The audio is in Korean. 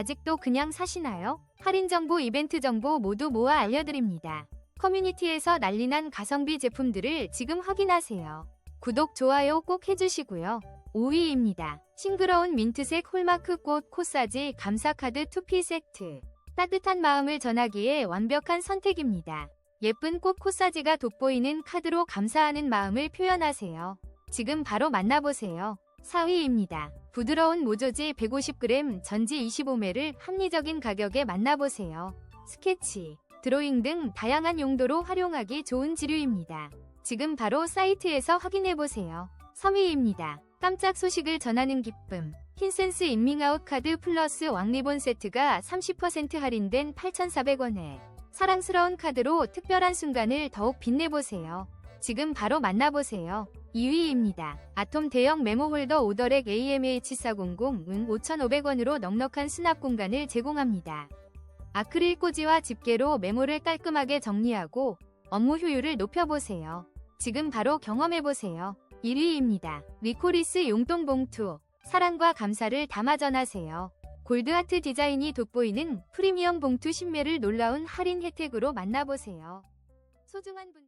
아직도 그냥 사시나요? 할인 정보, 이벤트 정보 모두 모아 알려드립니다. 커뮤니티에서 난리난 가성비 제품들을 지금 확인하세요. 구독, 좋아요 꼭 해주시고요. 5위입니다. 싱그러운 민트색 홀마크 꽃 코사지 감사카드 투피 세트. 따뜻한 마음을 전하기에 완벽한 선택입니다. 예쁜 꽃 코사지가 돋보이는 카드로 감사하는 마음을 표현하세요. 지금 바로 만나보세요. 4위입니다. 부드러운 모조지 150g 전지 25매를 합리적인 가격에 만나보세요. 스케치, 드로잉 등 다양한 용도로 활용하기 좋은 지류입니다. 지금 바로 사이트에서 확인해보세요. 3위입니다. 깜짝 소식을 전하는 기쁨. 흰센스 인밍아웃 카드 플러스 왕리본 세트가 30% 할인된 8,400원에 사랑스러운 카드로 특별한 순간을 더욱 빛내보세요. 지금 바로 만나보세요. 2위입니다. 아톰 대형 메모 홀더 오더렉 AMH400 은 5,500원으로 넉넉한 수납 공간을 제공합니다. 아크릴 꽂이와 집게로 메모를 깔끔하게 정리하고 업무 효율을 높여보세요. 지금 바로 경험해보세요. 1위입니다. 리코리스 용돈 봉투. 사랑과 감사를 담아 전하세요. 골드하트 디자인이 돋보이는 프리미엄 봉투 10매를 놀라운 할인 혜택으로 만나보세요. 소중한 분